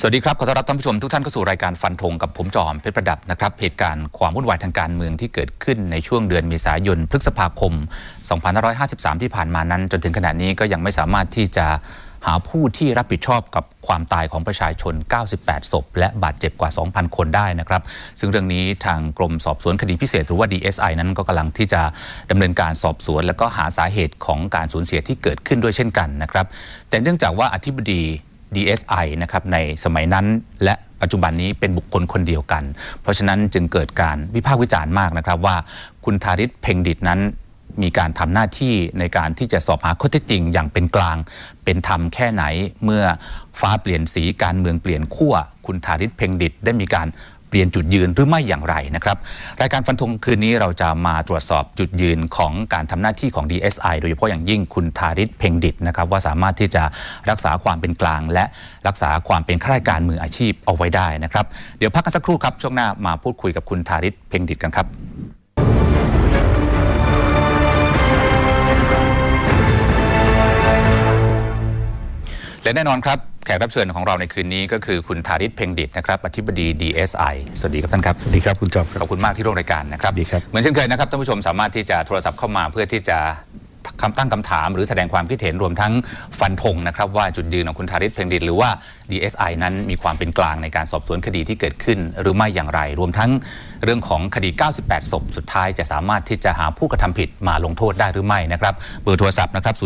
สวัสดีครับ ขอต้อนรับท่านผู้ชมทุกท่านเข้าสู่รายการฟันธงกับผมจอมเพชรประดับนะครับ เหตุการณ์ความวุ่นวายทางการเมืองที่เกิดขึ้นในช่วงเดือนเมษายนพฤษภาคม 2553 ที่ผ่านมานั้น จนถึงขณะนี้ก็ยังไม่สามารถที่จะหาผู้ที่รับผิดชอบกับความตายของประชาชน 98 ศพ และบาดเจ็บกว่า 2,000 คนได้นะครับ ซึ่งเรื่องนี้ทางกรมสอบสวนคดีพิเศษหรือว่า DSI นั้นก็กำลังที่จะดำเนินการสอบสวน แล้วก็หาสาเหตุของการสูญเสียที่เกิดขึ้นด้วยเช่นกันนะครับ แต่เนื่องจากว่าอธิบดี DSI นะครับในสมัยนั้นและปัจจุบันนี้เป็นบุคคลคนเดียวกัน เพราะฉะนั้นจึงเกิดการวิพากษ์วิจารณ์มากนะครับว่าคุณธาริศเพ่งดิตนั้นมีการทำหน้าที่ในการที่จะสอบหาข้อเท็จจริง อย่างเป็นกลาง เป็นธรรมแค่ไหน เมื่อฟ้าเปลี่ยนสีการเมืองเปลี่ยนขั้วคุณธาริศเพ่งดิตได้มีการ เปลี่ยนจุดยืนหรือไม่อย่างไรนะครับ รายการฟันธงคืนนี้เราจะมาตรวจสอบจุดยืนของการทำหน้าที่ของ DSI โดยเฉพาะอย่างยิ่งคุณธาริศเพ่งดิตนะครับว่าสามารถที่จะรักษาความเป็นกลาง และรักษาความเป็นข้าราชการมืออาชีพเอาไว้ได้นะครับ เดี๋ยวพักกันสักครู่ครับช่วงหน้ามาพูดคุยกับคุณธาริศเพ่งดิตกันครับ และแน่นอนครับแขกรับเชิญของเราในคืนนี้ก็คือคุณธาริศเพ่งดิตนะครับอธิบดี DSI สวัสดีครับท่านครับ สวัสดีครับคุณจอมคขรัอบบคุณมากที่ร่วมรายการนะครับดีครับเหมือนเช่นเคยนะครับท่านผู้ชมสามารถที่จะโทรศัพท์เข้ามาเพื่อที่จะ คำตั้งคำถาม หรือแสดงความคิดเห็นรวมทั้งฟันธงนะครับว่าจุดยืนของคุณธาริศเพ่งดิตหรือว่า DSI นั้นมีความเป็นกลางในการสอบสวนคดีที่เกิดขึ้น หรือไม่อย่างไร รวมทั้งเรื่องของคดี 98 ศพ สุดท้ายจะสามารถที่จะหาผู้กระทำผิดมาลงโทษได้หรือไม่นะครับเบอร์โทรศัพท์นะครับ 02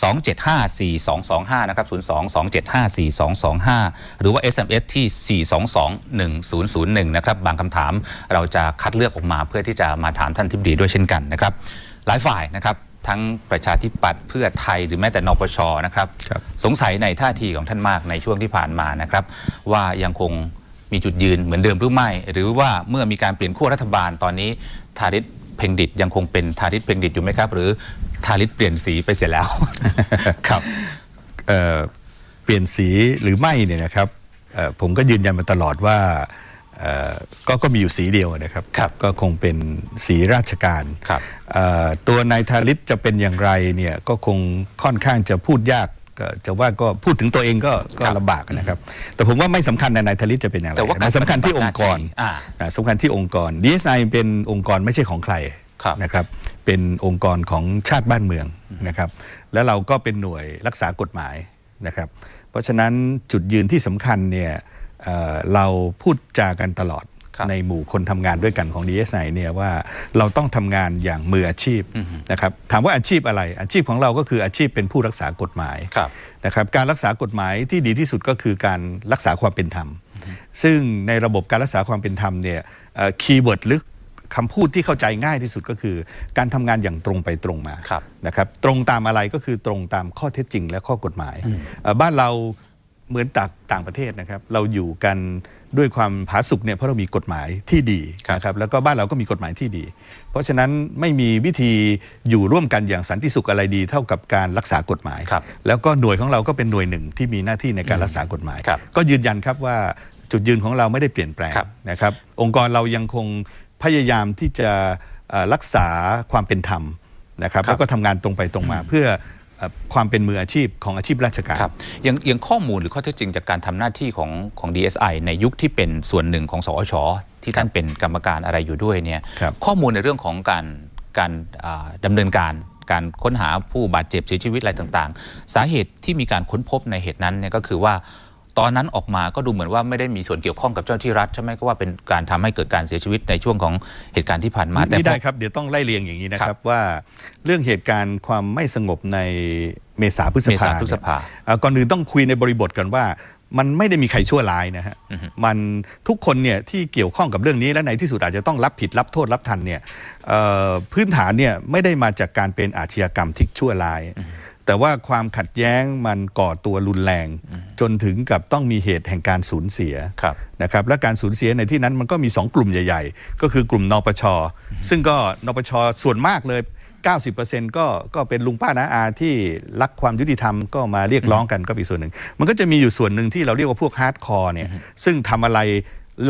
275 4225 นะครับ 02 275 4225 หรือว่า SMS ที่ 422 1001 นะครับ บางคำถามเราจะคัดเลือกออกมาเพื่อที่จะมาถามท่านทิบดีด้วยเช่นกันนะครับ หลายฝ่ายนะครับ ทั้งประชาธิปัตย์เพื่อไทยหรือแม้แต่นปชนะครับครับสงสัยในท่าทีของท่านมากในช่วงที่ผ่านมานะครับ ว่ายังคงมีจุดยืนเหมือนเดิมหรือไม่ หรือว่าเมื่อมีการเปลี่ยนขั้วรัฐบาลตอนนี้ทาริศเพ่งดิตยังคงเป็นทาริศเพ่งดิตอยู่ไหมครับ หรือทาริศเปลี่ยนสีไปเสียแล้วครับเอ่อเปลี่ยนสีหรือไม่เนี่ยนะครับเอ่อผมก็ยืนยันมาตลอดว่าเอ่อ ก็ก็มีอยู่สีเดียวนะครับครับก็คงเป็นสีราชการครับเอ่อตัวนายธาริศจะเป็นอย่างไรเนี่ยก็คงค่อนข้างจะพูดยากก็จะว่าก็พูดถึงตัวเองก็ก็ครับลำบากนะครับ แต่ผมว่าไม่สำคัญนะนายธาริศจะเป็นอย่างไรแต่ว่าการนะสำคัญที่องค์กรอ่าอ่าสำคัญที่องค์กร DSI เป็นองค์กรไม่ใช่ของใครครับนะครับ เป็นองค์กรของชาติบ้านเมืองนะครับ แล้วเราก็เป็นหน่วยรักษากฎหมายนะครับ เพราะฉะนั้นจุดยืนที่สำคัญเนี่ย เอ่อเราพูดจากันตลอดครับในหมู่คนทำงานด้วยกันของ DSI เนี่ยว่าเราต้องทำงานอย่างมืออาชีพนะครับถามว่าอาชีพอะไร อาชีพของเราก็คืออาชีพเป็นผู้รักษากฎหมายครับนะครับการรักษากฎหมายที่ดีที่สุดก็คือการรักษาความเป็นธรรม ซึ่งในระบบการรักษาความเป็นธรรมเนี่ยคีย์เวิร์ดหรือคำพูดที่เข้าใจง่ายที่สุดก็คือ การทำงานอย่างตรงไปตรงมาครับนะครับตรงตามอะไรก็คือตรงตามข้อเท็จจริงและข้อกฎหมายเอ่อบ้านเรา เหมือนต่างต่างประเทศนะครับ เราอยู่กันด้วยความผาสุกเนี่ยเพราะเรามีกฎหมายที่ดีครับนะครับแล้วก็บ้านเราก็มีกฎหมายที่ดี เพราะฉะนั้นไม่มีวิธีอยู่ร่วมกันอย่างสันติสุขอะไรดี เท่ากับการรักษากฎหมายครับแล้วก็หน่วยของเราก็เป็นหน่วยหนึ่งที่มีหน้าที่ในการรักษากฎหมายครับก็ยืนยันครับว่าจุดยืนของเราไม่ได้เปลี่ยนแปลงครับนะครับองค์กรเรายังคงพยายามที่จะเอ่อรักษาความเป็นธรรมนะครับครับแล้วก็ทำงานตรงไปตรงมาเพื่อเอ่อ ความเป็นมืออาชีพของอาชีพราชการครับยังยังข้อมูลหรือข้อเท็จจริงจากการทำหน้าที่ของของ DSI ในยุคที่เป็นส่วนหนึ่งของสอชที่ท่านเป็นกรรมการอะไรอยู่ด้วยเนี่ยครับข้อมูลในเรื่องของการการอ่าดำเนินการการค้นหาผู้บาดเจ็บเสียชีวิตอะไรต่าง ๆ สาเหตุที่มีการค้นพบในเหตุนั้นเนี่ยก็คือว่า ตอนนั้นออกมาก็ดูเหมือนว่าไม่ได้มีส่วนเกี่ยวข้องกับเจ้าหน้าที่รัฐใช่ไหมก็ว่าเป็นการทำให้เกิดการเสียชีวิตในช่วงของเหตุการณ์ที่ผ่านมาแต่ไม่ได้พอครับเดี๋ยวต้องไล่เรียงอย่างนี้นะคครัรับบว่าเรื่องเหตุการณ์ความไม่สงบในเมษาพฤษเมษาภาพฤษภาเนี่ยเอ่อก่อนอื่นต้องคุยในบริบทกันว่ามันไม่ได้มีใครชั่วร้ายนะฮะ มันทุกคนเนี่ยที่เกี่ยวข้องกับเรื่องนี้และในที่สุดอาจจะต้องรับผิดรับโทษรับทันเนี่ยเอ่อพื้นฐานเนี่ยไม่ได้มาจากการเป็นอาชญากรรมที่ชั่วร้าย แต่ว่าความขัดแย้งมันก่อตัวรุนแรง จนถึงกับต้องมีเหตุแห่งการสูญเสียครับนะครับและการสูญเสียในที่นั้นมันก็มี 2 กลุ่มใหญ่ ๆ ก็คือกลุ่มนปช ซึ่งก็นปชส่วนมากเลย 90%ก็ก็เป็นลุงป้านาอาที่รักความยุติธรรมก็มาเรียกร้องกันก็เป็นส่วนหนึ่ง มันก็จะมีอยู่ส่วนหนึ่งที่เราเรียกว่าพวกฮาร์ดคอร์เนี่ยซึ่งทำอะไร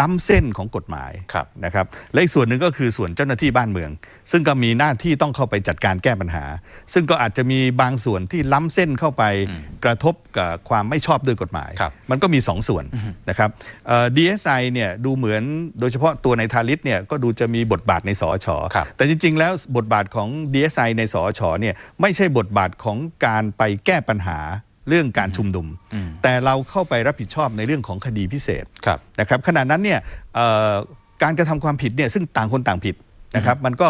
ล้ำเส้นของกฎหมายครับนะครับและอีกส่วนหนึ่งก็คือส่วนเจ้าหน้าที่บ้านเมือง ซึ่งก็มีหน้าที่ต้องเข้าไปจัดการแก้ปัญหา ซึ่งก็อาจจะมีบางส่วนที่ล้ำเส้นเข้าไปกระทบกับความไม่ชอบด้วยกฎหมายครับมันก็มี2ส่วนนะครับเอ่อ DSI เนี่ยดูเหมือนโดยเฉพาะตัวในทาริสเนี่ยก็ดูจะมีบทบาทในสอชครับแต่จริง ๆ แล้วบทบาทของ DSI ในสอชเนี่ยไม่ใช่บทบาทของการไปแก้ปัญหา เรื่องการชุมนุม แต่เราเข้าไปรับผิดชอบในเรื่องของคดีพิเศษครับนะครับขณะนั้นเนี่ยเอ่อการกระทำความผิดเนี่ยซึ่งต่างคนต่างผิดนะครับ มันก็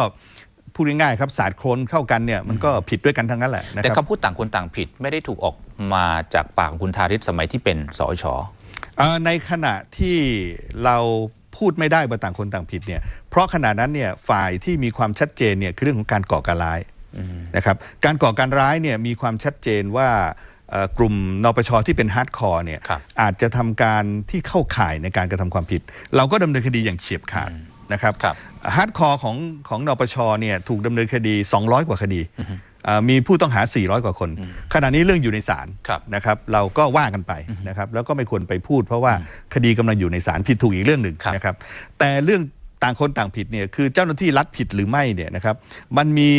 พูดง่ายๆครับศาสตร์โครนเข้ากันเนี่ยมันก็ผิดด้วยกันทั้งนั้นแหละนะแต่ครับคำพูดต่างคนต่างผิดไม่ได้ถูกออกมาจากปากของคุณทาริศสมัยที่เป็นสอชเอ่อในขณะที่เราพูดไม่ได้ว่าต่างคนต่างผิดเนี่ยเพราะขณะนั้นเนี่ยฝ่ายที่มีความชัดเจนเนี่ยคือเรื่องของการก่อการร้ายนะครับการก่อการร้ายเนี่ยมีความชัดเจนว่าเอ่อ กลุ่มนปชที่เป็นฮาร์ดคอร์เนี่ยครับอาจจะทำการที่เข้าข่ายในการกระทำความผิด เราก็ดำเนินคดีอย่างเฉียบขาดนะครับครับฮาร์ดคอร์ของของนปชเนี่ยถูกดำเนินคดี 200 กว่าคดีอ่ามีผู้ต้องหา 400 กว่าคน ขณะนี้เรื่องอยู่ในศาลครับนะครับ เราก็ว่ากันไปนะครับ แล้วก็ไม่ควรไปพูด เพราะว่าคดีกำลังอยู่ในศาลผิดถูกอีกเรื่องหนึ่งครับนะครับ แต่เรื่องต่างคนต่างผิดเนี่ยคือเจ้าหน้าที่รัฐผิดหรือไม่เนี่ยนะครับ มันมี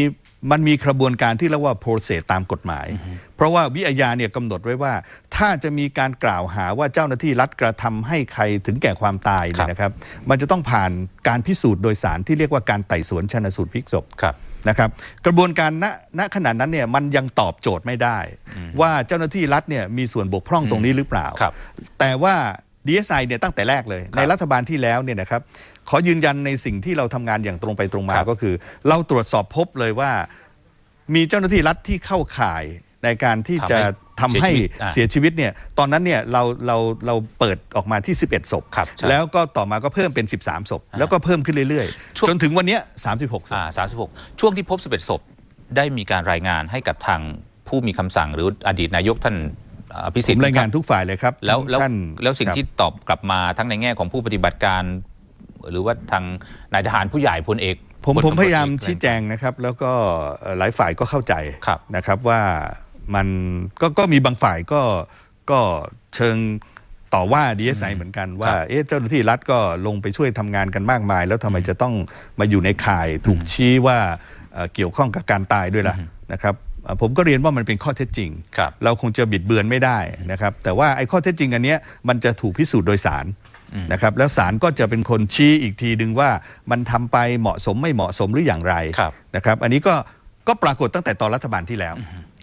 มันมีกระบวนการที่เรียกว่า process ตามกฎหมาย เพราะว่าวิอาญาเนี่ยกำหนดไว้ว่า ถ้าจะมีการกล่าวหาว่าเจ้าหน้าที่รัฐกระทำให้ใครถึงแก่ความตายเนี่ยนะครับ มันจะต้องผ่านการพิสูจน์โดยสารที่เรียกว่าการไต่สวนชันสูตรพลิกศพครับนะครับ กระบวนการณณขณะนั้นเนี่ยมันยังตอบโจทย์ไม่ได้ ว่าเจ้าหน้าที่รัฐเนี่ยมีส่วนบกพร่องตรงนี้หรือเปล่าครับแต่ว่า DSI เนี่ยตั้งแต่แรกเลย ในรัฐบาลที่แล้วเนี่ยนะครับขอยืนยันในสิ่งที่เราทำงานอย่างตรงไปตรงมาครับก็คือ เราตรวจสอบพบเลยว่า มีเจ้าหน้าที่รัฐที่เข้าข่ายในการที่จะทำทำให้ให้เสียชีวิตอะเสียชีวิตเนี่ยตอนนั้นเนี่ยเราเราเราเปิดออกมาที่ 11 ศพครับใช่แล้วก็ต่อมาก็เพิ่มเป็น 13 ศพ แล้วก็เพิ่มขึ้นเรื่อยช่วงๆจนถึงวันเนี้ย36 ศพอ่า36 ช่วงที่พบ 11 ศพ ได้มีการรายงานให้กับทางผู้มีคำสั่งหรืออดีตนายกท่าน อ่าพิผสิทมธิ์รายงานทุกฝ่ายเลยครับแล้วแล้วท่านแล้วสิ่งครับที่ตอบกลับมาทั้งในแง่ของผู้ปฏิบัติการ หรือว่าทางนายทหารผู้ใหญ่พลเอกผมพลผมตำรวจพยายามเอกชี้แจงนะครับ แล้วก็เอ่อหลายฝ่ายก็เข้าใจครับนะครับว่ามันก็ก็มีบางฝ่ายก็ก็เชิงต่อว่าดีเอสไอเหมือนกันว่าเอ๊ะเจ้าหน้าที่รัฐก็ลงไปช่วยทำงานกันมากมาย แล้วทำไมจะต้องมาอยู่ในข่ายถูกชี้ว่าเอ่อเกี่ยวข้องกับการตายด้วยล่ะนะครับเอ่อ ผมก็เรียนว่ามันเป็นข้อเท็จจริงครับเราคงจะบิดเบือนไม่ได้นะครับ แต่ว่าไอ้ข้อเท็จจริงอันเนี้ยมันจะถูกพิสูจน์โดยศาลนะครับแล้วศาลก็จะเป็นคนชี้อีกทีดึงว่ามันทำไปเหมาะสมไม่เหมาะสมหรืออย่างไรครับนะครับ อันนี้ก็ก็ปรากฏตั้งแต่ตอนรัฐบาลที่แล้ว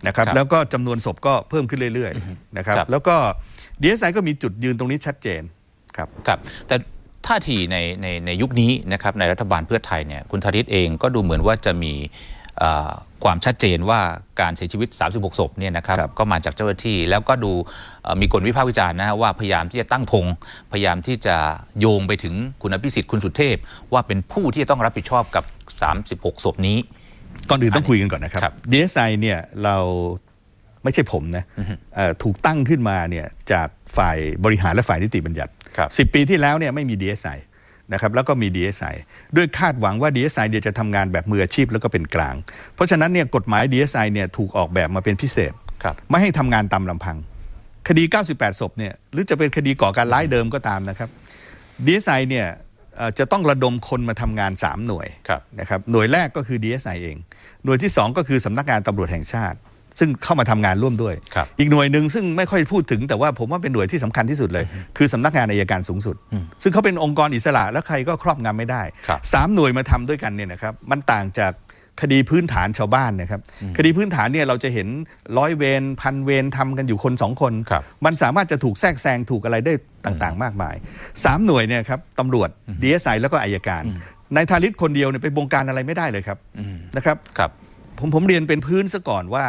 นะครับครับแล้วก็จำนวนศพก็เพิ่มขึ้นเรื่อยๆนะครับครับแล้วก็ดีเอสไอก็มีจุดยืนตรงนี้ชัดเจนครับครับแต่ท่าทีในในในยุคนี้นะครับในรัฐบาลเพื่อไทยเนี่ยคุณธริตเองก็ดูเหมือนว่าจะมีเอ่อ ความชัดเจนว่าการเสียชีวิต 36 ศพเนี่ยนะครับครับก็มาจากเจ้าหน้าที่ แล้วก็ดูเอ่อมีคนวิพากษ์วิจารณ์นะฮะว่าพยายามที่จะตั้งธงพยายามที่จะโยงไปถึงคุณอภิสิทธิ์คุณสุเทพ ว่าเป็นผู้ที่จะต้องรับผิดชอบกับ 36 ศพนี้ ก่อนอื่นต้องคุยกันก่อนนะครับครับดีเอสไอเนี่ยเราไม่ใช่ผมนะเอ่อถูกตั้งขึ้นมาเนี่ยจากฝ่ายบริหารและฝ่ายนิติบัญญัติครับสิปีที่แล้วเนี่ยไม่มี DSI นะครับแล้วก็มี DSI ด้วยคาดหวังว่า DSI เดียจะทำงานแบบมืออาชีพแล้วก็เป็นกลาง เพราะฉะนั้นเนี่ยกฎหมาย DSI เนี่ยถูกออกแบบมาเป็นพิเศษครับไม่ให้ทำงานตามลำพัง คดี 98 ศพเนี่ยหรือจะเป็นคดีก่อการร้ายเดิมก็ตามนะครับ DSI เนี่ยเอ่อจะต้องระดมคนมาทำงาน 3 หน่วยครับนะครับหน่วยแรกก็คือ DSI เอง หน่วยที่ 2 ก็คือสำนักงานตำรวจแห่งชาติ ซึ่งเข้ามาทำงานร่วมด้วยครับอีกหน่วยหนึ่งซึ่งไม่ค่อยพูดถึงแต่ว่าผมว่าเป็นหน่วยที่สำคัญที่สุดเลย คือสำนักงานอายการสูงสุด ซึ่งเขาเป็นองค์กรอิสระแล้วใครก็ครอบงำไม่ได้ครับสามหน่วยมาทำด้วยกันเนี่ยนะครับมันต่างจากคดีพื้นฐานชาวบ้านนะครับ คดีพื้นฐานเนี่ยเราจะเห็นร้อยเวรพันเวรทำกันอยู่คนสองคนครับมันสามารถจะถูกแทรกแซงถูกอะไรได้ต่างๆ มากมายสามหน่วยเนี่ยครับตำรวจ DSI แล้วก็อายการนายทาริศคนเดียวเนี่ยไปบงการอะไรไม่ได้เลยครับนะครับครับ ผมผมเรียนเป็นพื้นซะก่อนว่า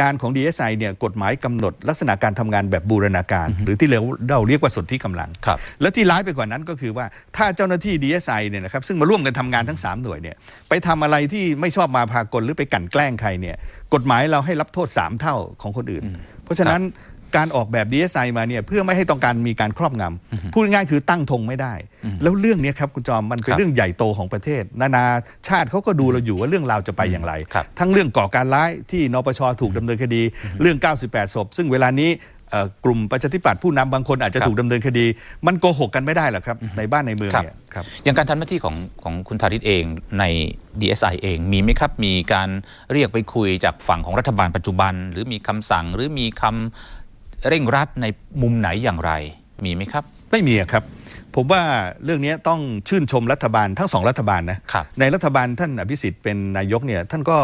งานของ DSI เนี่ยกฎหมายกำหนดลักษณะการทำงานแบบบูรณาการ หรือที่เราเราเรียกว่าสนที่กำลังครับและที่ร้ายไปกว่านั้นก็คือว่าถ้าเจ้าหน้าที่ DSI เนี่ยนะครับซึ่งมาร่วมกันทำงานทั้ง 3 หน่วยเนี่ยไปทำอะไรที่ไม่ชอบมาพากลหรือไปกลั่นแกล้งใครเนี่ยกฎหมายเราให้รับโทษ 3 เท่าของคนอื่น เพราะฉะนั้น การออกแบบ DSI มาเนี่ยเพื่อไม่ให้ต้องการมีการครอบงำพูดง่ายๆคือตั้งธงไม่ได้ แล้วเรื่องเนี้ยครับคุณจอมมันเป็นครับเรื่องใหญ่โตของประเทศ นานาชาติเขาก็ดูเราอยู่ว่าเรื่องราวจะไปอย่างไรครับทั้งเรื่องก่อการร้ายที่นปชถูกดำเนินคดี เรื่อง 98ศพซึ่งเวลานี้เอ่อกลุ่มประชาธิปัตย์ผู้นำบางคนอาจจะครับถูกดำเนินคดี มันโกหกกันไม่ได้หรอกครับ ในบ้านในเมืองครับเนี่ยครับอย่างการทำหน้าที่ของของคุณธาริศเองใน DSI เองมีไหมครับ มีการเรียกไปคุยจากฝั่งของรัฐบาลปัจจุบัน หรือมีคำสั่งหรือมีคำ เร่งรัดในมุมไหนอย่างไร มีไหมครับ ไม่มีอะครับ ผมว่าเรื่องนี้ต้องชื่นชมรัฐบาลทั้งสองรัฐบาลนะครับในรัฐบาลท่านอภิสิทธิ์เป็นนายกเนี่ยท่านก็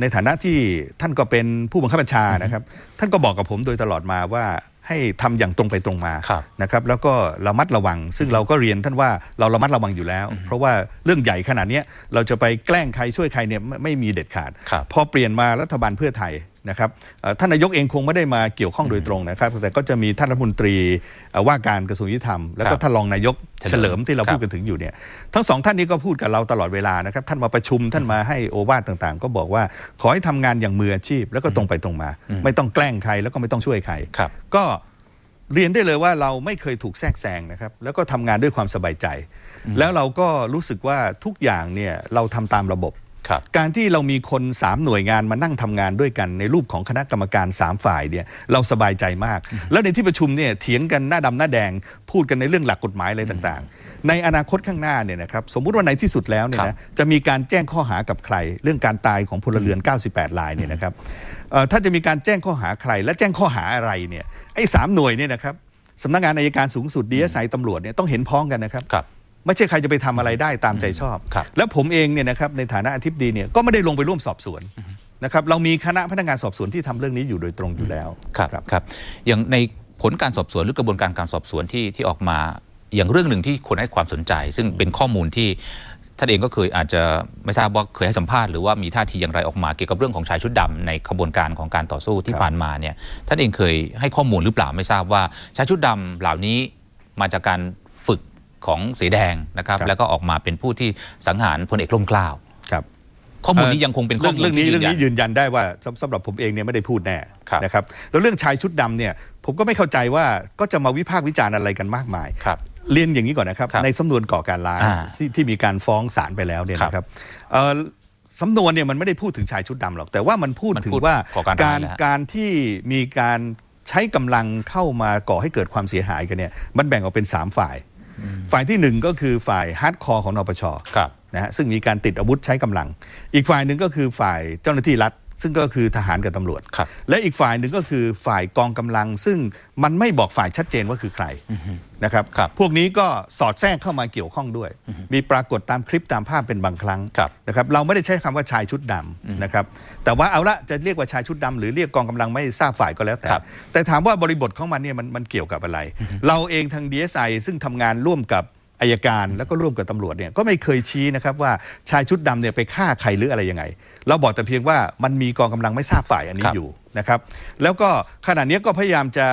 ในฐานะที่ท่านก็เป็นผู้บังคับบัญชานะครับ ท่านก็บอกกับผมโดยตลอดมาว่าให้ทำอย่างตรงไปตรงมาครับนะครับแล้วก็ระมัดระวัง ซึ่งเราก็เรียนท่านว่าเราระมัดระวังอยู่แล้ว เพราะว่าเรื่องใหญ่ขนาดเนี้ยเราจะไปแกล้งใครช่วยใครเนี่ยไม่ไม่มีเด็ดขาดครับพอเปลี่ยนมารัฐบาลเพื่อไทย นะครับเอ่อท่านนายกเองคงไม่ได้มาเกี่ยวข้องโดยตรงนะครับ แต่ก็จะมีท่านรัฐมนตรีเอ่อว่าการกระทรวงยุติธรรม แล้วคก็รับท่านรองนายกเฉเฉลิลิมมที่เราครับพูดกันถึงอยู่เนี่ยทั้งสองท่านนี้ก็พูดกับเราตลอดเวลานะครับ ท่านมาประชุมท่านมาให้โอวาทต่างๆ ก็บอกว่าขอให้ทำงานอย่างมืออาชีพ แล้วก็ตรงไปตรงมา ไม่ต้องแกล้งใครแล้วก็ไม่ต้องช่วยใครครับก็เรียนได้เลยว่าเราไม่เคยถูกแทรกแซงนะครับ แล้วก็ทำงานด้วยความสบายใจ แล้วเราก็รู้สึกว่าทุกอย่างเนี่ยเราทำตามระบบครับ การที่เรามีคน 3 หน่วยงานมานั่งทำงานด้วยกันในรูปของคณะกรรมการ 3 ฝ่ายเนี่ยเราสบายใจมาก แล้วในที่ประชุมเนี่ยเถียงกันหน้าดำหน้าแดง พูดกันในเรื่องหลักกฎหมายอะไรต่างๆ ในอนาคตข้างหน้าเนี่ยนะครับสมมุติว่าในที่สุดแล้วเนี่ยครันะบจะมีการแจ้งข้อหากับใคร เรื่องการตายของพลเรือน 98รายเนี่ยนะครับเอ่อถ้าจะมีการแจ้งข้อหาใคร และแจ้งข้อหาอะไรเนี่ยไอ้สามหน่วยเนี่ยนะครับสำนักงานอายการสูงสุดดีเอสไอตำรวจเนี่ยต้องเห็นพ้องกันนะครับครับ ไม่ใช่ใครจะไปทำอะไรได้ตามใจชอบครับแล้วผมเองเนี่ยนะครับในฐานะอธิบดีเนี่ยก็ไม่ได้ลงไปร่วมสอบสวนนะครับเรามีคณะพนักงานสอบสวนที่ทำเรื่องนี้อยู่โดยตรงอยู่แล้วครับครับอย่างในผลการสอบสวนหรือกระบวนการการสอบสวนที่ที่ออกมาอย่างเรื่องหนึ่งที่คนให้ความสนใจ ซึ่งเป็นข้อมูลที่ท่านเองก็เคยอาจจะไม่ทราบว่าเคยให้สัมภาษณ์หรือว่ามีท่าทีอย่างไรออกมาเกี่ยวกับเรื่องของชายชุดดำในขบวนการของการต่อสู้ที่ครับผ่านมาเนี่ยท่านเองเคยให้ข้อมูลหรือเปล่าไม่ทราบว่าชายชุดดำเหล่านี้มาจากการฝึก ของเสแดงนะครับครับ แล้วก็ออกมาเป็นผู้ที่สังหารพลเอกล่มเกล้าครับ ข้อมูลนี้ยังคงเป็นข้อเรื่องมูลเรื่องนี้ที่เรื่องนี้ยืนยันยืนยันได้ว่าสำสำหรับผมเองเนี่ยไม่ได้พูดแน่ครับนะครับแล้วเรื่องชายชุดดำเนี่ยผมก็ไม่เข้าใจว่าก็จะมาวิพากษ์วิจารณ์อะไรกันมากมายครับเรียนอย่างนี้ก่อนนะครับครับในสำนวนก่อการร้ายอ่าที่ที่มีการฟ้องศาลไปแล้วเนี่ยครับนะครับเอ่อสำนวนเนี่ยมันไม่ได้พูดถึงชายชุดดำหรอก แต่ว่ามันพูดมันถึงพูดว่าก่อการร้ายการแล้วฮะการที่มีการใช้กำลังเข้ามาก่อให้เกิดความเสียหายกันเนี่ยมันแบ่งออกเป็น 3 ฝ่าย ฝ่ายที่หนึ่งก็คือฝ่ายฮาร์ดคอร์ของนปชครับนะฮะซึ่งมีการติดอาวุธใช้กำลัง อีกฝ่ายหนึ่งก็คือฝ่ายเจ้าหน้าที่รัฐ ซึ่งก็คือทหารกับตำรวจครับและอีกฝ่ายหนึ่งก็คือฝ่ายกองกำลัง ซึ่งมันไม่บอกฝ่ายชัดเจนว่าคือใครนะครับครับพวกนี้ก็สอดแทรกเข้ามาเกี่ยวข้องด้วย มีปรากฏตามคลิปตามภาพเป็นบางครั้งครับนะครับเราไม่ได้ใช้คำว่าชายชุดดำนะครับแต่ว่าเอาละจะเรียกว่าชายชุดดำหรือเรียกกองกำลังไม่ทราบฝ่ายก็แล้วแต่ครับแต่ถามว่าบริบทของมันเนี่ยมันมันเกี่ยวกับอะไร เราเองทาง DSI ซึ่งทำงานร่วมกับ อายการแล้วก็ร่วมกับตำรวจเนี่ยก็ไม่เคยชี้นะครับว่าชายชุดดำเนี่ยไปฆ่าใครหรืออะไรยังไง เราบอกแต่เพียงว่ามันมีกองกำลังไม่ทราบฝ่ายอันนี้ครับอยู่นะครับ แล้วก็ขณะนี้ก็พยายามจะ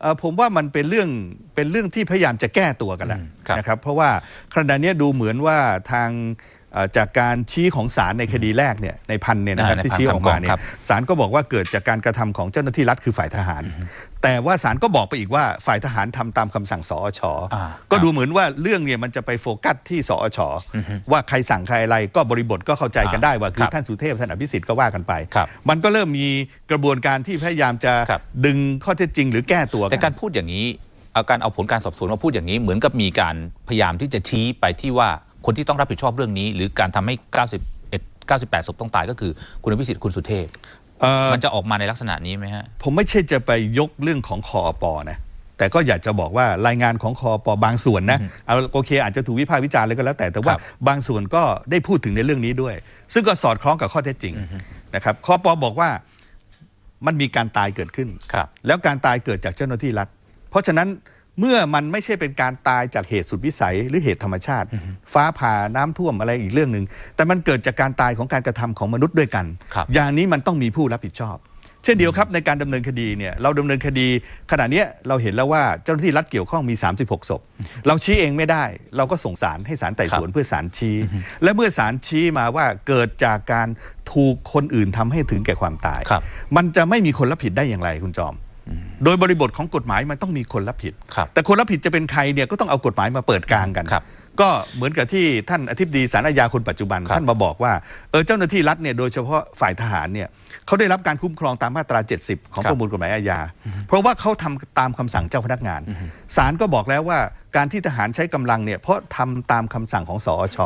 เอ่อผมว่ามันเป็นเรื่องเป็นเรื่องที่พยายามจะแก้ตัวกันแล้วอืมครับนะครับ เพราะว่าขณะนี้ดูเหมือนว่าทางเอ่อจากการชี้ของศาลในคดีแรกเนี่ยในพันเนี่ยนะครับอ่าในที่พันชี้ออกมาเนี่ครัยบศาลก็บอกว่าเกิดจากการกระทำของเจ้าหน้าที่รัฐคือฝ่ายทหาร แต่ว่าศาลก็บอกไปอีกว่าฝ่ายทหารทำตามคำสั่งสอชอ่าก็ดูเหมือนว่าเรื่องเนี่ยมันจะไปโฟกัสที่สอชว่าใครสั่งใครอะไรก็บริบทก็เข้าใจกันได้ว่าคืคอรับท่านสุเทพท่านอภิสิทธิ์ก็ว่ากันไปครับมันก็เริ่มมีกระบวนการที่พยายามจะครับดึงข้อเท็จจริง หรือแก้ตัวแต่กันการพูดอย่างนี้เอาการเอาผลการสอบสวนมาพูดอย่างนี้เหมือนกับมีการพยายามที่จะชี้ไปที่ว่าคนที่ต้องรับผิดชอบเรื่องนี้ หรือการทำให้91 98ศพต้องตายก็คือคุณอภิสิทธิ์คุณสุเทพ เอ่อ มันจะออกมาในลักษณะนี้ไหมฮะ ผมไม่ใช่จะไปยกเรื่องของคอปนะแต่ก็อยากจะบอกว่ารายงานของคอปบางส่วนนะเอาโอเค อาจจะถูกวิพากษ์วิจารณ์เลยก็แล้วแต่แต่ว่าครับบางส่วนก็ได้พูดถึงในเรื่องนี้ด้วย ซึ่งก็สอดคล้องกับข้อเท็จจริงนะครับคอปบอกว่ามันมีการตายเกิดขึ้น ครับ แล้วการตายเกิดจากเจ้าหน้าที่รัฐ เพราะฉะนั้น เมื่อมันไม่ใช่เป็นการตายจากเหตุสุดวิสัยหรือเหตุธรรมชาติ ฟ้าผ่าน้ำท่วมอะไรอีกเรื่องหนึ่งแต่มันเกิดจากการตายของการกระทำของมนุษย์ด้วยกันครับอย่างนี้มันต้องมีผู้รับผิดชอบ เช่นเดียวครับในการดำเนินคดีเนี่ยเราดำเนินคดี ขณะเนี้ยเราเห็นแล้วว่าเจ้าหน้าที่รัฐเกี่ยวข้องมี 36ศพเราชี้เองไม่ได้ เราก็ส่งสารให้สารไต่สวนเพื่อสารชี้ และเมื่อสารชี้มาว่าเกิดจากการถูกคนอื่นทำให้ถึงแก่ความตายครับมันจะไม่มีคนรับผิดได้อย่างไรคุณจอม โดยบริบทของกฎหมายมันต้องมีคนรับผิดครับแต่คนรับผิดจะเป็นใครเนี่ยก็ต้องเอากฎหมายมาเปิดกลางกันครับก็เหมือนกับที่ท่านอธิบดีสารอาญาคนปัจจุบันครับท่านมาบอกว่าเออเจ้าหน้าที่รัฐเนี่ยโดยเฉพาะฝ่ายทหารเนี่ยเขาได้รับการคุ้มครองตามมาตรา 70 ของครับประมวลกฎหมายอาญา เพราะว่าเขาทำตามคำสั่งเจ้าพนักงานศาลก็บอกแล้วว่าการที่ทหารใช้กำลังเนี่ยเพราะทำตามคำสั่งของสอช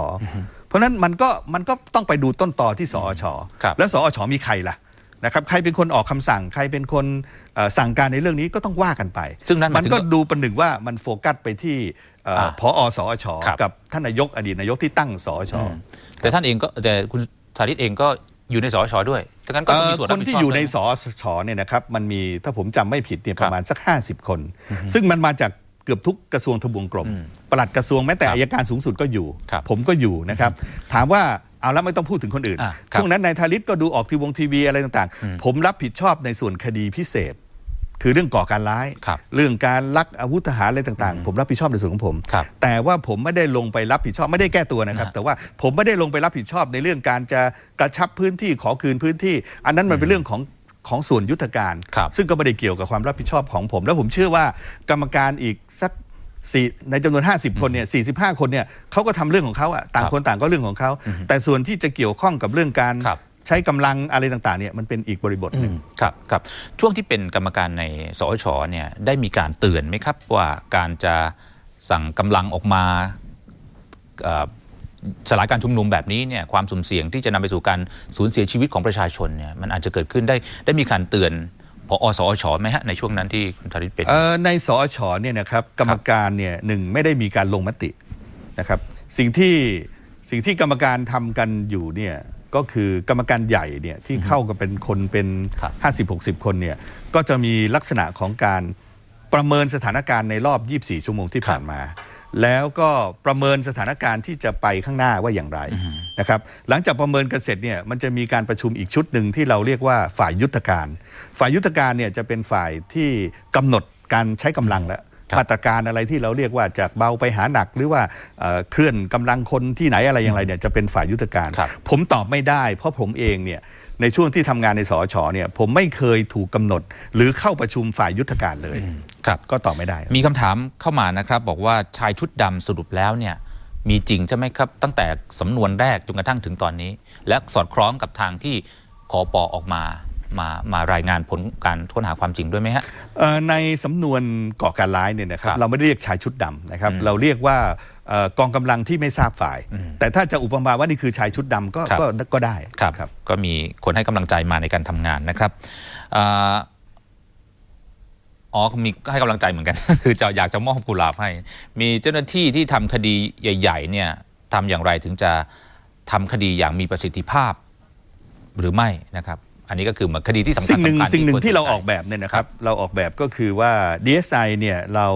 เพราะฉะนั้นมันก็มันก็ต้องไปดูต้นตอที่สอชครับแล้วสอชมีใครล่ะ นะครับใครเป็นคนออกคำสั่ง ใครเป็นคนเอ่อสั่งการในเรื่องนี้ก็ต้องว่ากันไป ซึ่งนั่นหมัมายนถึงก็ดูประหนึ่งว่ามันโฟกัสไปที่เอ่ออาพอสอชครับกับท่านนายกอดีตนายกที่ตั้งสอชแต่ท่านเองก็แต่คุณสาธิตเองก็อยู่ในสชด้วยดังนั้นก็ต้องมีส่วนเอ่รัอบคนผิดชที่อบอยู่ในด้วสอชเนี่ยนะครับมันมีถ้าผมจำไม่ผิดเนี่ยคปรับระมาณสัก 50 คน ซึ่งมันมาจากเกือบทุกกระทรวงทบวงกรมปลัดกระทรวงแม้แต่ครับอายการสูงสุดก็อยู่ครับผมก็อยู่นะครับ ถามว่า เอาแล้วไม่ต้องพูดถึงคนอื่นอะครับช่วงนั้นนายธาริศก็ดูออกทีวงทีวีอะไรต่างๆ ผมรับผิดชอบในส่วนคดีพิเศษ คือเรื่องก่อการร้ายครับเรื่องการลักอาวุธทหารอะไรต่างๆ ผมรับผิดชอบในส่วนของผมครับแต่ว่าผมไม่ได้ลงไปรับผิดชอบไม่ได้แก้ตัวนะครับนะฮะแต่ว่าผมไม่ได้ลงไปรับผิดชอบในเรื่องการจะกระชับพื้นที่ขอคืนพื้นที่ อันนั้นมันเป็นเรื่องของของส่วนยุทธการครับซึ่งก็ไม่ได้เกี่ยวกับความรับผิดชอบของผม แล้วผมเชื่อว่ากรรมการอีกสัก สี่ในจำนวน 50 คนเนี่ย45 คนเนี่ยเขาก็ทำเรื่องของเขาอะต่างคนต่างก็เรื่องของเขาแต่ส่วนที่จะเกี่ยวข้องกับเรื่องการครับใช้กำลังอะไรต่างๆเนี่ยมันเป็นอีกบริบทหนึ่งครับครับช่วงที่เป็นกรรมการในสอชเนี่ยได้มีการเตือนไหมครับว่าการจะสั่งกำลังออกมาเอ่อสลายการชุมนุมแบบนี้เนี่ยความสุ่มเสี่ยงที่จะนำไปสู่การสูญเสียชีวิตของประชาชนเนี่ยมันอาจจะเกิดขึ้นได้ได้มีการเตือน พอสอชไหมฮะในช่วงนั้นที่คุณธาริตเป็นเอ่อในสอชเนี่ยนะครับกรรมการเนี่ยหนึ่งไม่ได้มีการลงมตินะครับสิ่งที่สิ่งที่กรรมการทำกันอยู่เนี่ยก็คือกรรมการใหญ่เนี่ยที่เข้ากันเป็นคนเป็นครับ50-60 คนเนี่ยก็จะมีลักษณะของการประเมินสถานการณ์ในรอบ 24 ชั่วโมงที่ผ่านมา แล้วก็ประเมินสถานการณ์ที่จะไปข้างหน้าว่าอย่างไรนะครับหลังจากประเมินกันเสร็จเนี่ยมันจะมีการประชุมอีกชุดหนึ่งที่เราเรียกว่าฝ่ายยุทธการ ฝ่ายยุทธการเนี่ยจะเป็นฝ่ายที่กำหนดการใช้กำลังแล้วครับมาตรการอะไรที่เราเรียกว่าจากเบาไปหาหนัก หรือว่าเอ่อเคลื่อนกำลังคนที่ไหนอะไรอย่างไรเนี่ยจะเป็นฝ่ายยุทธการครับผมตอบไม่ได้ เพราะผมเองเนี่ย ในช่วงที่ทำงานในสอชเนี่ยผมไม่เคยถูกกำหนด หรือเข้าประชุมฝ่ายยุทธการเลยครับก็ตอบไม่ได้ มีคำถามเข้ามานะครับ บอกว่าชายชุดดำสรุปแล้วเนี่ยมีจริงใช่ไหมครับ ตั้งแต่สำนวนแรกจนกระทั่งถึงตอนนี้ และสอดคล้องกับทางที่คอปอออกมา มามารายงานผลการค้นหาความจริงด้วยไหมฮะเอ่อในสำนวนก่อการร้ายเนี่ยนะครับครับเราไม่ได้เรียกชายชุดดำนะครับเราเรียกว่าเอ่อกองกำลังที่ไม่ทราบฝ่าย แต่ถ้าจะอุปมาว่านี่คือชายชุดดำก็ครับก็ก็ได้ครับก็มีคนให้กำลังใจมาในการทำงานนะครับอ่าอ๋อมีให้กำลังใจเหมือนกัน คือจะอยากจะมอบกุหลาบให้ มีเจ้าหน้าที่ที่ทำคดีใหญ่ ๆ เนี่ยทำอย่างไรถึงจะทำคดีอย่างมีประสิทธิภาพหรือไม่นะครับ อันนี้ก็คือเหมือนคดีที่สำคัญสิ่งหนึ่งสำคัญสิ่งหนึ่งควที่เราสนใจออกแบบเนี่ยนะครับเราออกแบบก็คือว่า DSI เนี่ยเรา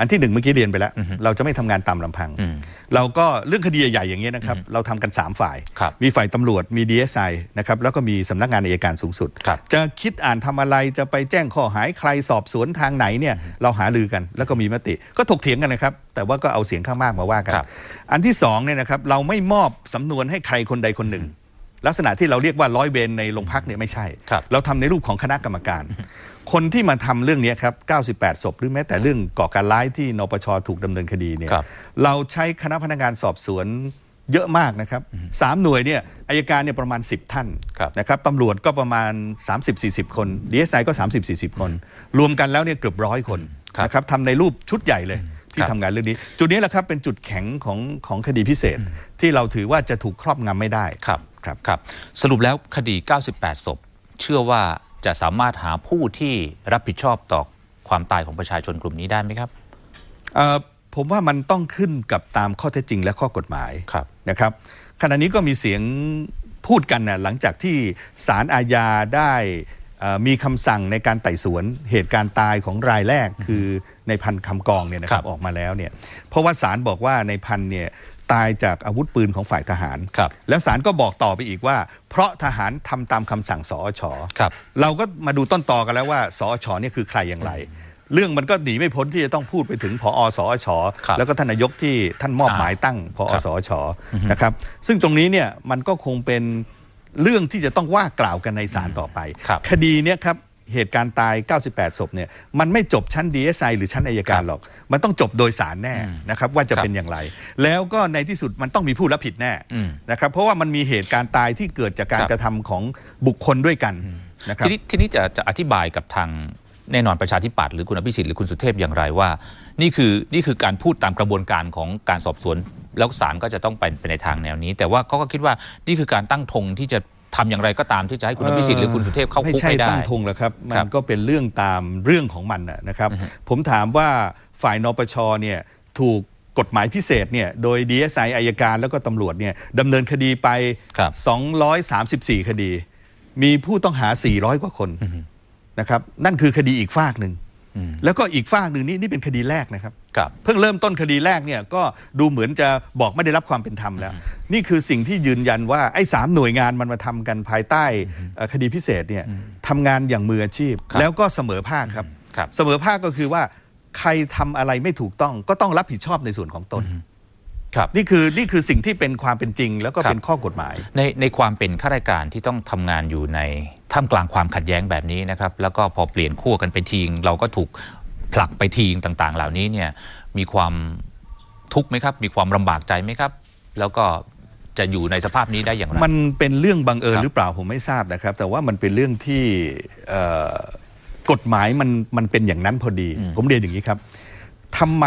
อันที่หนึ่งเมื่อกี้เรียนไปแล้ว เราจะไม่ทำงานตามลำพังอืมเราก็เรื่องคดีใหญ่ๆอย่างเงี้ยนะครับเราทำกัน 3 ฝ่ายครับมีฝ่ายตำรวจมี DSI นะครับแล้วก็มีสำนักงานอัยการสูงสุดครับจะคิดอ่านทำอะไรจะไปแจ้งข้อหาใครสอบสวนทางไหนเนี่ยเราหาลือกัน แล้วก็มีมติก็ถกเถียงกันนะครับ แต่ว่าก็เอาเสียงข้างมากมาว่ากันครับอันที่สองเนี่ยนะครับเราไม่มอบสำนวนให้ใครคนใดคนหนึ่ง ลักษณะที่เราเรียกว่าร้อยเวรในโรงพักเนี่ยไม่ใช่ ครับ เราทำในรูปของคณะกรรมการ คนที่มาทำเรื่องนี้ครับ 98 ศพหรือแม้แต่เรื่องก่อการร้ายที่นปชถูกดำเนินคดีเนี่ย ครับ เราใช้คณะพนักงานสอบสวนเยอะมากนะครับสามหน่วยเนี่ยอายการเนี่ยประมาณ 10 ท่านครับนะครับตำรวจก็ประมาณ 30-40 คน DSI ก็ 30-40 คน รวมกันแล้วเนี่ยเกือบร้อยคนครับ นะครับทำในรูปชุดใหญ่เลย ที่ครับทำงานเรื่องนี้ จุดนี้แหละครับเป็นจุดแข็งของของคดีพิเศษ ที่เราถือว่าจะถูกครอบงำไม่ได้ครับครับครับ สรุปแล้วคดี 98 ศพ เชื่อว่าจะสามารถหาผู้ที่รับผิดชอบต่อความตายของประชาชนกลุ่มนี้ได้ไหมครับเอ่อผมว่ามันต้องขึ้นกับตามข้อเท็จจริงและข้อกฎหมายครับนะครับขณะนี้ก็มีเสียงพูดกันนะหลังจากที่ศาลอาญาได้เอ่อ มีคำสั่งในการไต่สวนเหตุการณ์ตายของรายแรกคือในพันคำกองเนี่ยนะคครัรับบออกมาแล้วเนี่ยเพราะว่าศาลบอกว่าในพันเนี่ยตายจากอาวุธปืนของฝ่ายทหารครับแล้วศาลก็บอกต่อไปอีกว่า เพราะทหารทำตามคำสั่งสอชครับเราก็มาดูต้นตอกันแล้วว่าสอชเนี่ยคือใครอย่างไร เรื่องมันก็หนีไม่พ้นที่จะต้องพูดไปถึงพอสอชครับแล้วก็ท่านนายกที่ท่านมอบหมายตั้งพอครับสอชนะครับ ซึ่งตรงนี้เนี่ยมันก็คงเป็น เรื่องที่จะต้องว่ากล่าวกันในศาลต่อไปครับคดีเนี่ยครับเหตุการณ์ตาย 98 ศพเนี่ยมันไม่จบชั้น DSI หรือชั้นอายการหรอก มันต้องจบโดยสารแน่นะครับว่าจะครับเป็นอย่างไร แล้วก็ในที่สุดมันต้องมีผู้รับผิดแน่อืมนะครับเพราะว่ามันมีเหตุการณ์ตายที่เกิดจากการครับกระทำของบุคคลด้วยกันนะครับทีนี้ทีนี้จะจะอธิบายกับทาง แน่นอนประชาธิปัตย์หรือคุณอภิสิทธิ์หรือคุณสุเทพอย่างไรว่า นี่คือนี่คือการพูดตามกระบวนการของการสอบสวน แล้วศาลก็จะต้องไปไปในทางแนวนี้ แต่ว่าเขาก็คิดว่านี่คือการตั้งธงที่จะทำอย่างไรก็ตามที่จะให้คุณอภิสิทธิ์หรือคุณสุเทพเข้าคุกไม่ใช่ไม่ได้ตั้งธงแล้วครับ มัครันบก็เป็นเรื่องตามเรื่องของมันนะนะครับ ผมถามว่าฝ่ายนปชเนี่ยถูกกฎหมายพิเศษเนี่ยโดย DSI อายการแล้วก็ตำรวจเนี่ยดำเนินคดีไปครับ234 คดี มีผู้ต้องหา 400 กว่าคน นะครับนั่นคือคดีอีกฝากหนึ่งแล้วก็อีกฝากหนึ่งนี่นี่เป็นคดีแรกนะครับครับ เพิ่งเริ่มต้นคดีแรกเนี่ยก็ดูเหมือนจะบอกไม่ได้รับความเป็นธรรมแล้ว นี่คือสิ่งที่ยืนยันว่าไอ้สามหน่วยงานมันมาทำกันภายใต้เอ่อคดีพิเศษเนี่ยทำงานอย่างมืออาชีพครับแล้วก็เสมอภาคครับครับ เสมอภาคก็คือว่าใครทำอะไรไม่ถูกต้องก็ต้องรับผิดชอบในส่วนของตน ครับนี่คือนี่คือสิ่งที่เป็นความเป็นจริง แล้วก็ครับเป็นข้อกฎหมาย ในในความเป็นข้าราชการที่ต้องทำงานอยู่ในท่ามกลางความขัดแย้งแบบนี้นะครับ แล้วก็พอเปลี่ยนขั้วกันไปทีงเราก็ถูกผลักไปทีงต่าง ๆ เหล่านี้เนี่ยมีความทุกข์ไหมครับ มีความลำบากใจไหมครับ แล้วก็จะอยู่ในสภาพนี้ได้อย่างไรมันเป็นเรื่องบังเอิญครับหรือเปล่าผมไม่ทราบนะครับ แต่ว่ามันเป็นเรื่องที่เอ่อกฎหมายมันมันเป็นอย่างนั้นพอดี ผมเรียนอย่างนี้ครับทำไม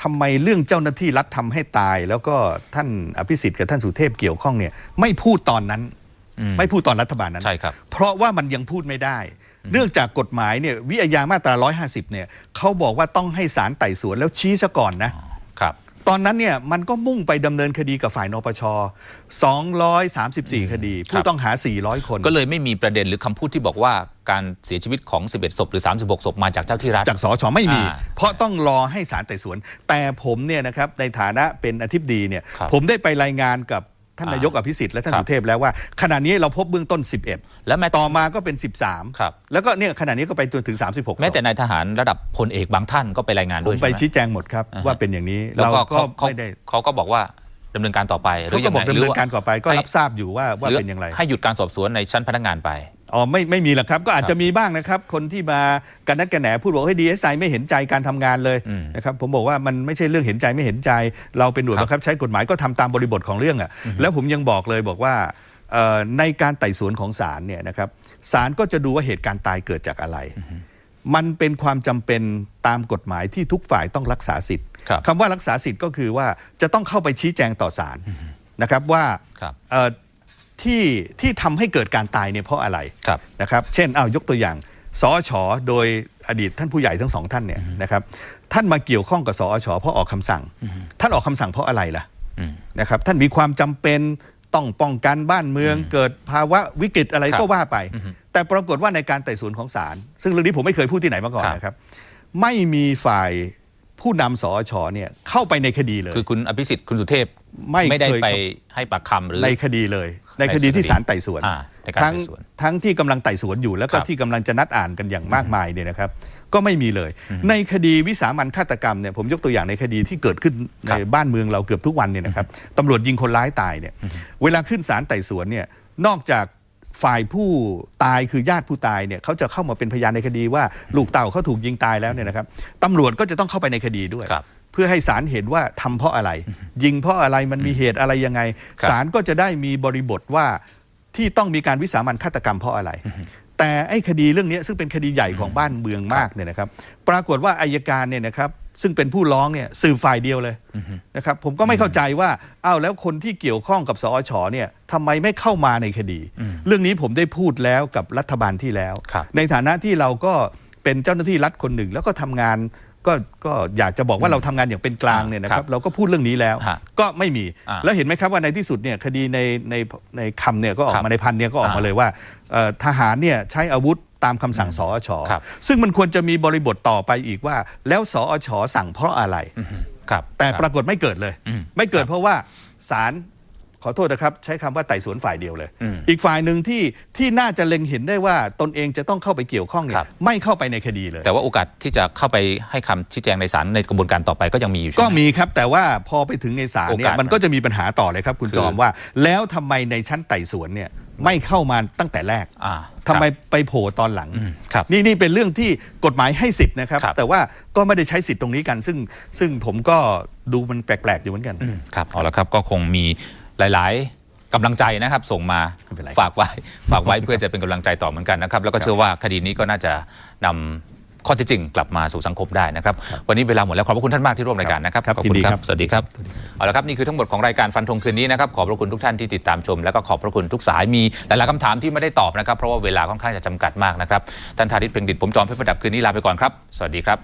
ทำไมเรื่องเจ้าหน้าที่รัฐทำให้ตาย แล้วก็ท่านอภิสิทธิ์กับท่านสุเทพเกี่ยวข้องเนี่ยไม่พูดตอนนั้นอืมไม่พูดตอนรัฐบาลนั้นใช่ครับเพราะว่ามันยังพูดไม่ได้ เนื่องจากกฎหมายเนี่ยวิทยามาตรา 150เนี่ยเขาบอกว่าต้องให้ศาลไต่สวนแล้วชี้ซะก่อนนะครับ ตอนนั้นเนี่ยมันก็มุ่งไปดำเนินคดีกับฝ่ายนปช 234 คดี ผู้ต้องหา 400 คน ก็เลยไม่มีประเด็นหรือคำพูดที่บอกว่าการเสียชีวิตของ 11 ศพหรือ 36 ศพมาจากเจ้าที่รัฐ จากสชไม่มี อ่าเพราะต้องรอให้ศาลไต่สวน แต่ผมเนี่ยนะครับในฐานะเป็นอธิบดีเนี่ย ครับ ผมได้ไปรายงานกับ ท่านอ่านนายกอภิสิทธิ์และท่านครับสุเทพแล้วว่าขณะนี้เราพบเบื้องต้น 11 และแม้ต่อมาก็เป็นครับ13แล้วก็เนี่ยขณะนี้ก็ไปจนถึง 36 แม้แต่นายทหารระดับพลเอกบางท่านก็ไปรายงานผด้วมยไปใช่ไหมชี้แจงหมดครับอ่าฮะว่าเป็นอย่างนี้แล้วเราก็ก็เขาเขาไม่ได้เขาก็บอกว่าดำเนินการต่อไปหรืเขาอก็ยังบไงอกดำเนินการต่อไปก็ให้รับทราบอยู่ว่าว่าหรือเป็นอย่างไรให้หยุดการสอบสวนในชั้นพนักงานไป อ๋อไม่ไม่มีหรอกครับ ก็อาจจะมีบ้างนะครับ คนที่มากันนัดกันแหนพูดบอกให้ดีเอสไอไม่เห็นใจการทำงานเลยอืมนะครับผมบอกว่ามันไม่ใช่เรื่องเห็นใจไม่เห็นใจ เราเป็นหน่วยครับบังคับ ใช้กฎหมายก็ทำตามบริบทของเรื่องอะแล้วผมยังบอกเลยบอกว่าเอ่อในการไต่สวนของศาลเนี่ยนะครับศาลก็จะดูว่าเหตุการณ์ตายเกิดจากอะไร มันเป็นความจำเป็นตามกฎหมายที่ทุกฝ่ายต้องรักษาสิทธิ์ครับคำว่ารักษาสิทธิ์ก็คือว่าจะต้องเข้าไปชี้แจงต่อศาลนะครับว่าครับเอ่อ ที่ที่ทำให้เกิดการตายเนี่ยเพราะอะไรครับนะครับเช่นเอายกตัวอย่างสอชอโดยอดีตท่านผู้ใหญ่ทั้งสองท่านเนี่ยนะครับท่านมาเกี่ยวข้องกับสอชอเพราะออกคำสั่ง ท่านออกคำสั่งเพราะอะไรล่ะอืมนะครับท่านมีความจำเป็นต้องป้องกันบ้านเมือง เกิดภาวะวิกฤตอะไรครับก็ว่าไป แต่ปรากฏว่าในการไต่สวนของศาลซึ่งเรื่องนี้ผมไม่เคยพูดที่ไหนมาก่อนครับนะครับ ไม่มีฝ่ายผู้นำสอชอเนี่ยเข้าไปในคดีเลย คือคุณอภิสิทธิ์คุณสุเทพไม่ได้เคยไปให้ปากคำหรือในคดีเลย ในคดีที่ศาลไต่สวนอ่าในการทั้งไต่สวนทั้งที่กำลังไต่สวนอยู่แล้วก็ครับที่กำลังจะนัดอ่านกันอย่างมากมายเนี่ยนะครับ ก็ไม่มีเลย ในคดีวิสามันฆาตกรรมเนี่ยผมยกตัวอย่างในคดีที่เกิดขึ้นคในรับบ้านเมืองเราเกือบทุกวันเนี่ยนะครับตำรวจยิงคนร้ายตายเนี่ยเวลาขึ้นศาลไต่สวนเนี่ยนอกจากฝ่ายผู้ตายคือญาติผู้ตายเนี่ยเขาจะเข้ามาเป็นพยานในคดีว่าลูกเต่าเขาถูกยิงตายแล้วเนี่ยนะครับตำรวจก็จะต้องเข้าไปในคดีด้วยครับ เพื่อให้ศาลเห็นว่าทำเพราะอะไร ยิงเพราะอะไรมันมีเหตุอะไรยังไงครับศาลก็จะได้มีบริบทว่าที่ต้องมีการวิสามันฆาตกรรมเพราะอะไร แต่ไอ้คดีเรื่องนี้ซึ่งเป็นคดีใหญ่ของบ้านเมืองมากเนี่ยนะครับ ปรากฏว่าอายการเนี่ยนะครับซึ่งเป็นผู้ร้องเนี่ยสืบฝ่ายเดียวเลยนะครับผมก็ไม่เข้าใจว่าอ้าวแล้วคนที่เกี่ยวข้องกับสอชเนี่ยทำไมไม่เข้ามาในคดี เรื่องนี้ผมได้พูดแล้วกับรัฐบาลที่แล้วครับในฐานะที่เราก็เป็นเจ้าหน้าที่รัฐคนหนึ่ง แล้วก็ทำงาน ก็ก็อยากจะบอกว่าเราทำงานอย่างเป็นกลางเนี่ยนะคครัรับบเราก็พูดเรื่องนี้แล้วฮะก็ไม่มีอ่าแล้วเห็นไหมครับว่าในที่สุดเนี่ยคดีในในในคำเนี่ยก็ออครักบมาในพันเนี่ยก็ออกมาอ่าเลยว่าเอ่อทหารเนี่ยใช้อาวุธตามคำสั่งสอชครับซึ่งมันควรจะมีบริบทต่อไปอีกว่า แล้วสอชสั่งเพราะอะไรครับแต่ครับปรากฏไม่เกิดเลยอืมไม่เกิดเพราะว่าศาล ขอโทษนะครับใช้คำว่าไต่สวนฝ่ายเดียวเลยอืมอีกฝ่ายหนึ่งที่ที่น่าจะเล็งเห็นได้ว่าตนเองจะต้องเข้าไปเกี่ยวข้องเนี่ครัยบไม่เข้าไปในคดีเลย แต่ว่าโอกาสที่จะเข้าไปให้คำชี้แจงในศาลในกระบวนการต่อไปก็ยังมีอยู่ใช่ก็ไหมมีครับ แต่ว่าพอไปถึงในศาลเนี่โอยกาสมันก็จะมีปัญหาต่อเลยครับ คุณคือจอมว่า แล้วทำไมในชั้นไต่สวนเนี่ยไม่เข้ามาตั้งแต่แรกอ่าทำไมไปโผล่ตอนหลังอืมครับนี่นี่เป็นเรื่องที่กฎหมายให้สิทธิ์นะครับครับ แต่ว่าก็ไม่ได้ใช้สิทธิ์ตรงนี้กัน ซึ่งซึ่งผมก็ดูมันแปลกๆอยู่เหมือนกันอืมครับเอาละครับก็คงมี หลาย ๆกำลังใจนะครับ ส่งมาไม่เป็นไร ฝากไว้ ฝากไว้เพื่อจะเป็นกำลังใจต่อเหมือนกันนะครับ แล้วก็เชื่อว่าคดีนี้ก็น่าจะนำข้อเที่จริงกลับมาสู่สังคมได้นะครับ วันนี้เวลาหมดแล้วขอบพระคุณท่านมากที่ร่วมรายการนะครับครับขอบยิคุนณดีคครัรับบสวัสดีครับเอาละครับนี่คือทั้งหมดของรายการฟันธงคืนนี้นะครับขอบพระคุณทุกท่านที่ติดตามชม แล้วก็ขอบพระคุณทุกสายมีหลาย ๆคำถามที่ไม่ได้ตอบนะครับเพราะว่าเวลาค่อนข้างจะจำกัดมากนะครับท่านธาริศเพ็งดิตผมจอมเพชรประดับคืนนี้ลาไปก่อนครับสวัสดีครับ